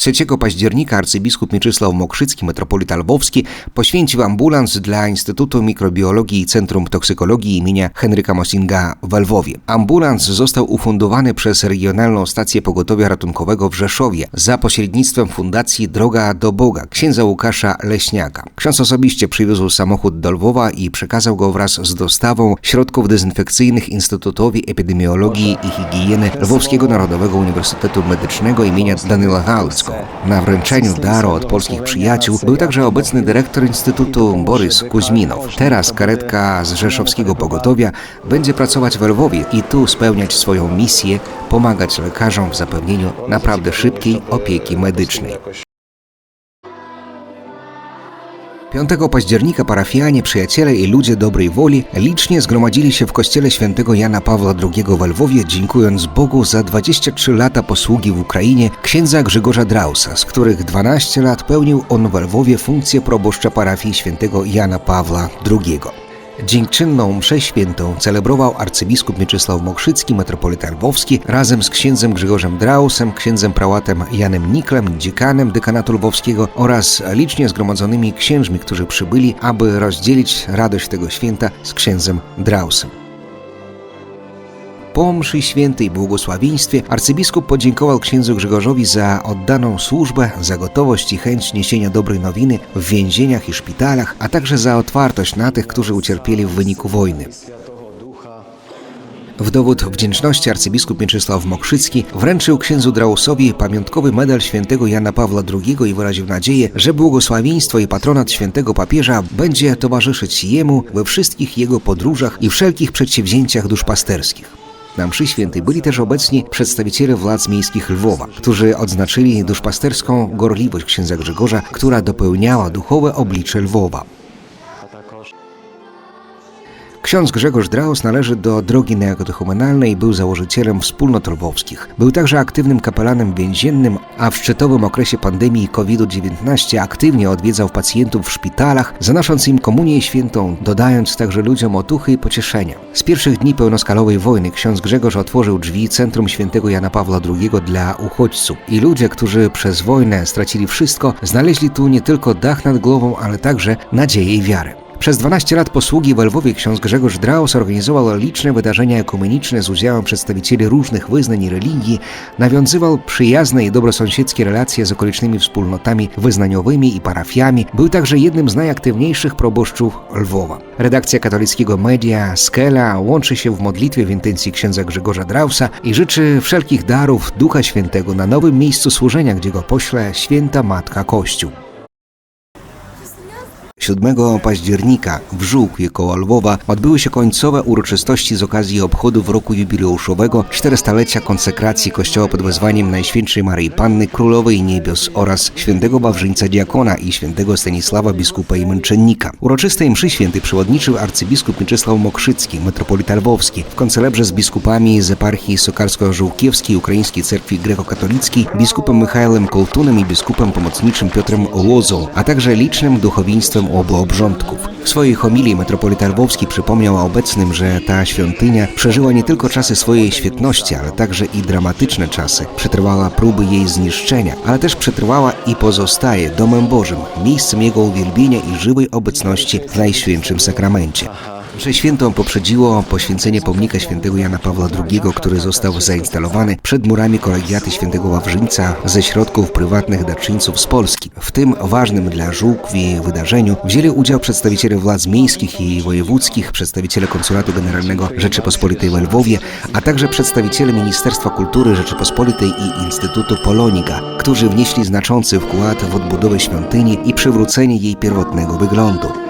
3 października arcybiskup Mieczysław Mokrzycki, metropolita lwowski, poświęcił ambulans dla Instytutu Mikrobiologii i Centrum Toksykologii imienia Henryka Mosinga w Lwowie. Ambulans został ufundowany przez Regionalną Stację Pogotowia Ratunkowego w Rzeszowie za pośrednictwem Fundacji Droga do Boga księdza Łukasza Leśniaka. Ksiądz osobiście przywiózł samochód do Lwowa i przekazał go wraz z dostawą środków dezynfekcyjnych Instytutowi Epidemiologii i Higieny Lwowskiego Narodowego Uniwersytetu Medycznego imienia Danyla Gałcko. Na wręczeniu daru od polskich przyjaciół był także obecny dyrektor Instytutu Borys Kuźminow. Teraz karetka z rzeszowskiego pogotowia będzie pracować w Lwowie i tu spełniać swoją misję, pomagać lekarzom w zapewnieniu naprawdę szybkiej opieki medycznej. 5 października parafianie, przyjaciele i ludzie dobrej woli licznie zgromadzili się w kościele świętego Jana Pawła II w Lwowie, dziękując Bogu za 23 lata posługi w Ukrainie księdza Grzegorza Drausa, z których 12 lat pełnił on w Lwowie funkcję proboszcza parafii świętego Jana Pawła II. Dziękczynną mszę świętą celebrował arcybiskup Mieczysław Mokrzycki, metropolita lwowski, razem z księdzem Grzegorzem Drausem, księdzem prałatem Janem Niklem, dziekanem dekanatu lwowskiego oraz licznie zgromadzonymi księżmi, którzy przybyli, aby rozdzielić radość tego święta z księdzem Drausem. Po mszy świętej i błogosławieństwie arcybiskup podziękował księdzu Grzegorzowi za oddaną służbę, za gotowość i chęć niesienia dobrej nowiny w więzieniach i szpitalach, a także za otwartość na tych, którzy ucierpieli w wyniku wojny. W dowód wdzięczności arcybiskup Mieczysław Mokrzycki wręczył księdzu Drausowi pamiątkowy medal świętego Jana Pawła II i wyraził nadzieję, że błogosławieństwo i patronat świętego papieża będzie towarzyszyć jemu we wszystkich jego podróżach i wszelkich przedsięwzięciach duszpasterskich. Na mszy świętej byli też obecni przedstawiciele władz miejskich Lwowa, którzy odznaczyli duszpasterską gorliwość księdza Grzegorza, która dopełniała duchowe oblicze Lwowa. Ksiądz Grzegorz Draus należy do drogi neokatechumenalnej i był założycielem wspólnot lwowskich. Był także aktywnym kapelanem więziennym, a w szczytowym okresie pandemii COVID-19 aktywnie odwiedzał pacjentów w szpitalach, zanosząc im komunię świętą, dodając także ludziom otuchy i pocieszenia. Z pierwszych dni pełnoskalowej wojny ksiądz Grzegorz otworzył drzwi Centrum Świętego Jana Pawła II dla uchodźców i ludzie, którzy przez wojnę stracili wszystko, znaleźli tu nie tylko dach nad głową, ale także nadzieję i wiarę. Przez 12 lat posługi w Lwowie ksiądz Grzegorz Draus organizował liczne wydarzenia ekumeniczne z udziałem przedstawicieli różnych wyznań i religii, nawiązywał przyjazne i dobrosąsiedzkie relacje z okolicznymi wspólnotami wyznaniowymi i parafiami, był także jednym z najaktywniejszych proboszczów Lwowa. Redakcja katolickiego media Skela łączy się w modlitwie w intencji księdza Grzegorza Drausa i życzy wszelkich darów Ducha Świętego na nowym miejscu służenia, gdzie go pośle święta Matka Kościół. 7 października w Żółkwie koło Lwowa odbyły się końcowe uroczystości z okazji obchodów roku jubileuszowego 400-lecia konsekracji kościoła pod wezwaniem Najświętszej Maryi Panny Królowej Niebios oraz świętego Wawrzyńca Diakona i świętego Stanisława biskupa i męczennika. Uroczystej mszy świętej przewodniczył arcybiskup Mieczysław Mokrzycki, metropolita lwowski, w koncelebrze z biskupami z eparchii sokalsko-żółkiewskiej Ukraińskiej Cerkwi Grekokatolickiej, biskupem Michałem Koltunem i biskupem pomocniczym Piotrem Łozą, a także licznym duchowieństwem obu obrządków. W swojej homilii metropolita lwowski przypomniał obecnym, że ta świątynia przeżyła nie tylko czasy swojej świetności, ale także i dramatyczne czasy. Przetrwała próby jej zniszczenia, ale też przetrwała i pozostaje domem Bożym, miejscem Jego uwielbienia i żywej obecności w Najświętszym Sakramencie. Mszę świętą poprzedziło poświęcenie pomnika świętego Jana Pawła II, który został zainstalowany przed murami kolegiaty świętego Wawrzyńca ze środków prywatnych darczyńców z Polski. W tym ważnym dla Żółkwi wydarzeniu wzięli udział przedstawiciele władz miejskich i wojewódzkich, przedstawiciele Konsulatu Generalnego Rzeczypospolitej w Lwowie, a także przedstawiciele Ministerstwa Kultury Rzeczypospolitej i Instytutu Poloniga, którzy wnieśli znaczący wkład w odbudowę świątyni i przywrócenie jej pierwotnego wyglądu.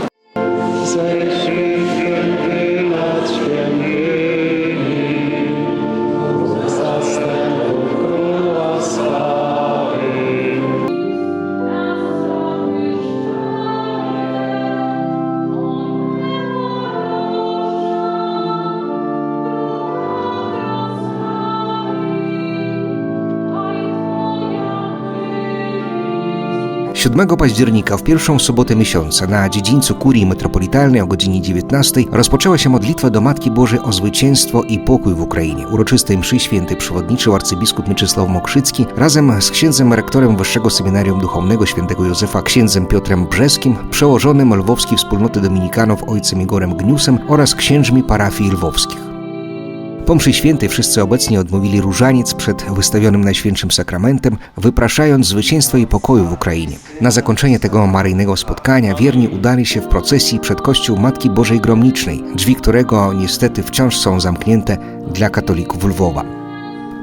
Ze 7 października w pierwszą sobotę miesiąca na dziedzińcu kurii metropolitalnej o godzinie 19 rozpoczęła się modlitwa do Matki Bożej o zwycięstwo i pokój w Ukrainie. Uroczystej mszy świętej przewodniczył arcybiskup Mieczysław Mokrzycki razem z księdzem rektorem Wyższego Seminarium Duchownego świętego Józefa księdzem Piotrem Brzeskim, przełożonym Lwowskiej Wspólnoty Dominikanów ojcem Igorem Gniusem oraz księżmi parafii lwowskich. Po mszy świętej wszyscy obecni odmówili różaniec przed wystawionym Najświętszym Sakramentem, wypraszając zwycięstwa i pokoju w Ukrainie. Na zakończenie tego maryjnego spotkania wierni udali się w procesji przed kościół Matki Bożej Gromnicznej, drzwi którego niestety wciąż są zamknięte dla katolików Lwowa.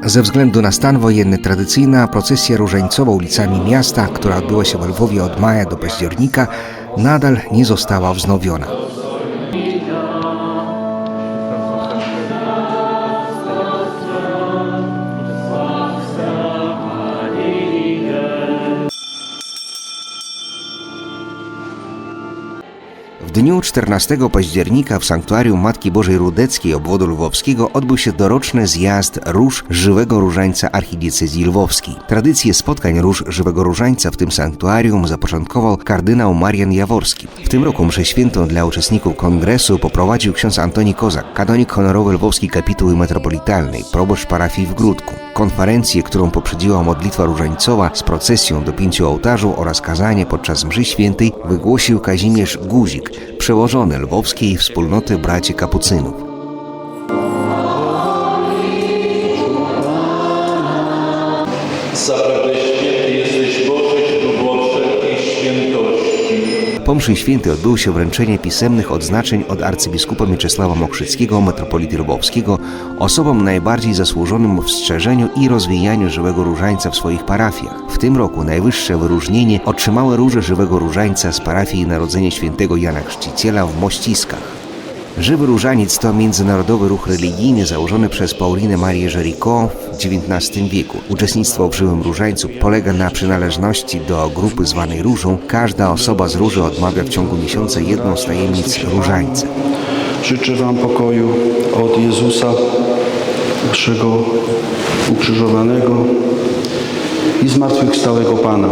Ze względu na stan wojenny tradycyjna procesja różańcowa ulicami miasta, która odbyła się w Lwowie od maja do października, nadal nie została wznowiona. Dniu 14 października w sanktuarium Matki Bożej Rudeckiej obwodu lwowskiego odbył się doroczny zjazd Róż Żywego Różańca Archidiecezji Lwowskiej. Tradycję spotkań Róż Żywego Różańca w tym sanktuarium zapoczątkował kardynał Marian Jaworski. W tym roku mszę świętą dla uczestników kongresu poprowadził ksiądz Antoni Kozak, kanonik honorowy Lwowskiej Kapituły Metropolitalnej, proboszcz parafii w Grudku. Konferencję, którą poprzedziła modlitwa różańcowa z procesją do pięciu ołtarzu oraz kazanie podczas mszy świętej wygłosił Kazimierz Guzik, przełożony lwowskiej wspólnoty braci kapucynów. Mszy świętej odbyło się wręczenie pisemnych odznaczeń od arcybiskupa Mieczysława Mokrzyckiego, metropolity lwowskiego, osobom najbardziej zasłużonym w strzeżeniu i rozwijaniu żywego różańca w swoich parafiach. W tym roku najwyższe wyróżnienie otrzymały róże żywego różańca z parafii Narodzenia Świętego Jana Chrzciciela w Mościskach. Żywy Różaniec to międzynarodowy ruch religijny założony przez Paulinę Marię Jericho w XIX wieku. Uczestnictwo w Żywym Różańcu polega na przynależności do grupy zwanej Różą. Każda osoba z Róży odmawia w ciągu miesiąca jedną z tajemnic Różańca. Życzę Wam pokoju od Jezusa, naszego ukrzyżowanego i zmartwychwstałego Pana.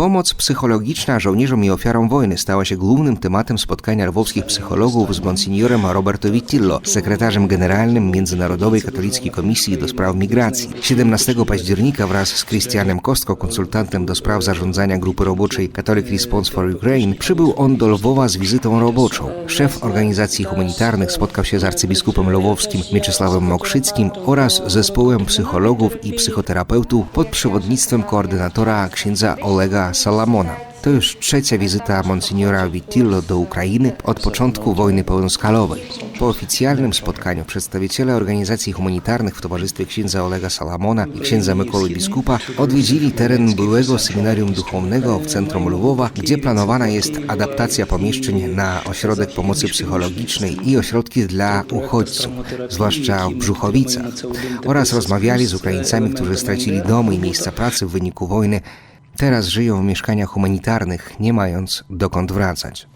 Pomoc psychologiczna żołnierzom i ofiarom wojny stała się głównym tematem spotkania lwowskich psychologów z monsignorem Roberto Vitillo, sekretarzem generalnym Międzynarodowej Katolickiej Komisji do Spraw Migracji. 17 października wraz z Christianem Kostko, konsultantem do spraw zarządzania grupy roboczej Catholic Response for Ukraine, przybył on do Lwowa z wizytą roboczą. Szef organizacji humanitarnych spotkał się z arcybiskupem lwowskim Mieczysławem Mokrzyckim oraz zespołem psychologów i psychoterapeutów pod przewodnictwem koordynatora księdza Olega Salamona. To już trzecia wizyta Monsignora Vitillo do Ukrainy od początku wojny pełnoskalowej. Po oficjalnym spotkaniu przedstawiciele organizacji humanitarnych w towarzystwie księdza Olega Salamona i księdza Mykoły Biskupa odwiedzili teren byłego seminarium duchownego w centrum Lwowa, gdzie planowana jest adaptacja pomieszczeń na ośrodek pomocy psychologicznej i ośrodki dla uchodźców, zwłaszcza w Brzuchowicach, oraz rozmawiali z Ukraińcami, którzy stracili domy i miejsca pracy w wyniku wojny, teraz żyją w mieszkaniach humanitarnych, nie mając dokąd wracać.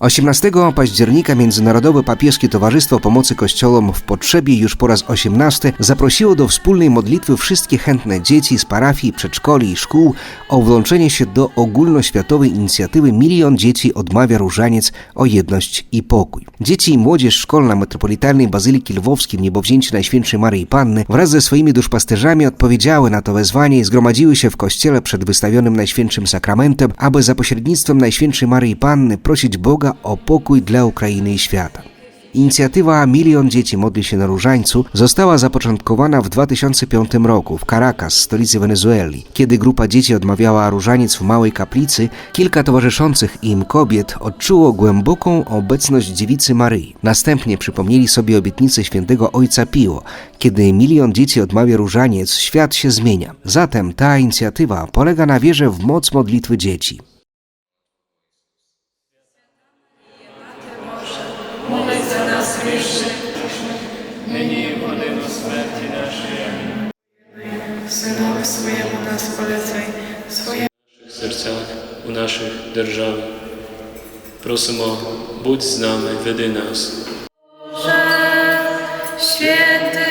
18 października Międzynarodowe Papieskie Towarzystwo Pomocy Kościołom w Potrzebie już po raz 18 zaprosiło do wspólnej modlitwy wszystkie chętne dzieci z parafii, przedszkoli i szkół o włączenie się do ogólnoświatowej inicjatywy Milion Dzieci odmawia różaniec o jedność i pokój. Dzieci i młodzież szkolna Metropolitalnej Bazyliki Lwowskiej w niebowzięciu Najświętszej Maryi Panny wraz ze swoimi duszpasterzami odpowiedziały na to wezwanie i zgromadziły się w kościele przed wystawionym Najświętszym Sakramentem, aby za pośrednictwem Najświętszej Maryi Panny prosić O pokój dla Ukrainy i świata. Inicjatywa Milion Dzieci Modli się na Różańcu została zapoczątkowana w 2005 roku w Caracas, stolicy Wenezueli. Kiedy grupa dzieci odmawiała różaniec w małej kaplicy, kilka towarzyszących im kobiet odczuło głęboką obecność dziewicy Maryi. Następnie przypomnieli sobie obietnicę świętego ojca Pio. Kiedy milion dzieci odmawia różaniec, świat się zmienia. Zatem ta inicjatywa polega na wierze w moc modlitwy dzieci. swoje w naszych sercach, u naszych drżawy. Prosimy o bądź z nami, wydy nas. Boże, święty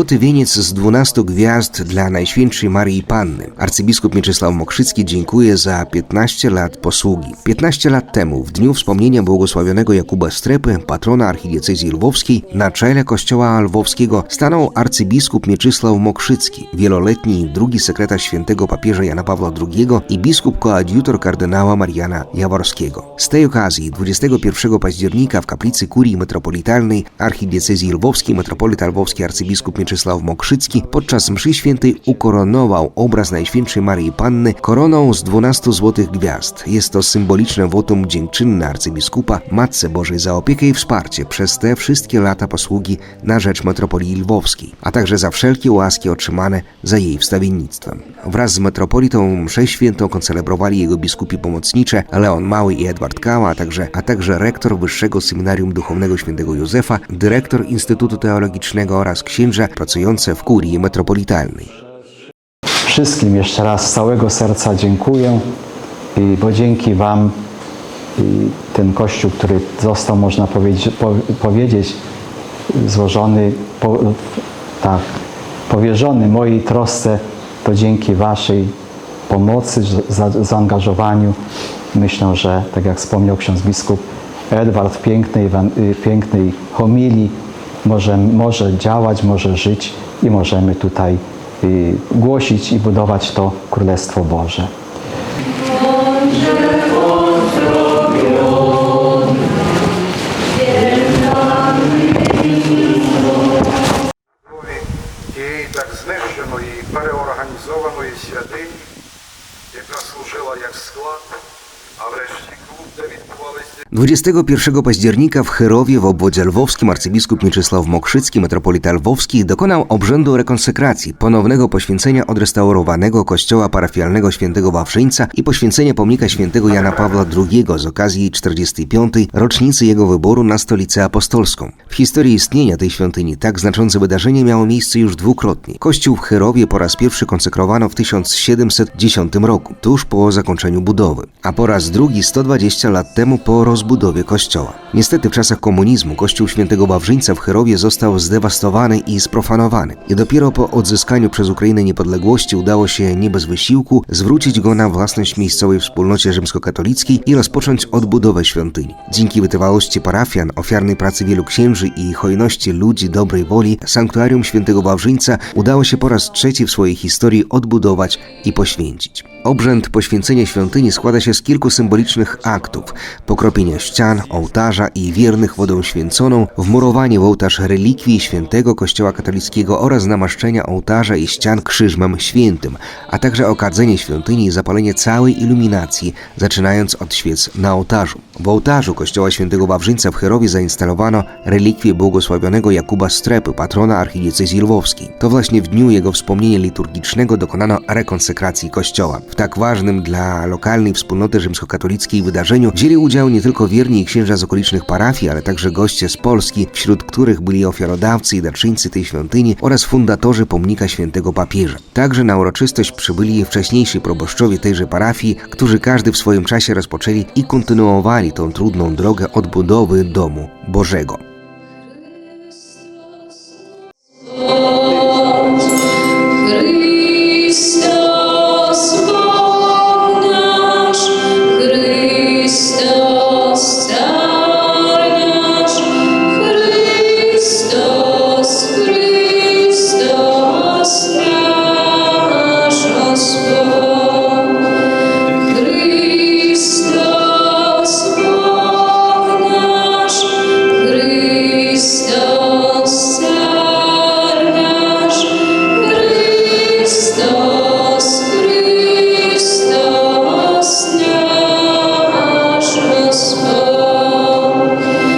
Złoty wieniec z 12 gwiazd dla Najświętszej Maryi Panny. Arcybiskup Mieczysław Mokrzycki dziękuję za 15 lat posługi. 15 lat temu, w dniu wspomnienia błogosławionego Jakuba Strepy, patrona archidiecezji lwowskiej, na czele kościoła lwowskiego stanął arcybiskup Mieczysław Mokrzycki, wieloletni drugi sekretarz świętego papieża Jana Pawła II i biskup koadjutor kardynała Mariana Jaworskiego. Z tej okazji 21 października w kaplicy kurii metropolitalnej archidiecezji lwowskiej metropolita lwowski arcybiskup Mieczysław Mokrzycki podczas mszy świętej ukoronował obraz Najświętszej Maryi Panny koroną z 12 złotych gwiazd. Jest to symboliczne wotum dziękczynne arcybiskupa Matce Bożej za opiekę i wsparcie przez te wszystkie lata posługi na rzecz metropolii lwowskiej, a także za wszelkie łaski otrzymane za jej wstawiennictwem. Wraz z metropolitą mszę świętą koncelebrowali jego biskupi pomocnicze Leon Mały i Edward Kała, a także, a także rektor Wyższego Seminarium Duchownego Świętego Józefa, dyrektor Instytutu Teologicznego oraz księża pracujące w kurii metropolitalnej. Wszystkim jeszcze raz z całego serca dziękuję, bo dzięki Wam ten kościół, który został, można powiedzieć, po, powiedzieć złożony, tak, powierzony mojej trosce, to dzięki Waszej pomocy, za, zaangażowaniu. Myślę, że tak jak wspomniał ksiądz biskup Edward w pięknej, y, pięknej homilii, może, może działać, może żyć i możemy tutaj y, głosić i budować to Królestwo Boże. 21 października w Cherowie w obwodzie lwowskim arcybiskup Mieczysław Mokrzycki, metropolita lwowski, dokonał obrzędu rekonsekracji, ponownego poświęcenia odrestaurowanego kościoła parafialnego świętego Wawrzyńca i poświęcenia pomnika świętego Jana Pawła II z okazji 45. rocznicy jego wyboru na stolicę apostolską. W historii istnienia tej świątyni tak znaczące wydarzenie miało miejsce już dwukrotnie. Kościół w Cherowie po raz pierwszy konsekrowano w 1710 roku, tuż po zakończeniu budowy, a po raz drugi 120 lat temu po rozbudowie kościoła. Niestety w czasach komunizmu kościół świętego Wawrzyńca w Cherowie został zdewastowany i sprofanowany. I dopiero po odzyskaniu przez Ukrainę niepodległości udało się nie bez wysiłku zwrócić go na własność miejscowej wspólnocie rzymskokatolickiej i rozpocząć odbudowę świątyni. Dzięki wytrwałości parafian, ofiarnej pracy wielu księży i hojności ludzi dobrej woli, sanktuarium świętego Wawrzyńca udało się po raz trzeci w swojej historii odbudować i poświęcić. Obrzęd poświęcenia świątyni składa się z kilku symbolicznych aktów: pokropienia ścian, ołtarza i wiernych wodą święconą, wmurowanie w ołtarz relikwii świętego Kościoła katolickiego oraz namaszczenia ołtarza i ścian krzyżmem świętym, a także okadzenie świątyni i zapalenie całej iluminacji, zaczynając od świec na ołtarzu. W ołtarzu Kościoła Świętego Wawrzyńca w Cherowie zainstalowano relikwię błogosławionego Jakuba Strepy, patrona archidiecezji lwowskiej. To właśnie w dniu jego wspomnienia liturgicznego dokonano rekonsekracji kościoła. W tak ważnym dla lokalnej wspólnoty rzymskokatolickiej wydarzeniu wzięli udział nie tylko wierni i księża z okolicznych parafii, ale także goście z Polski, wśród których byli ofiarodawcy i darczyńcy tej świątyni oraz fundatorzy pomnika świętego papieża. Także na uroczystość przybyli wcześniejsi proboszczowie tejże parafii, którzy każdy w swoim czasie rozpoczęli i kontynuowali tą trudną drogę odbudowy domu Bożego.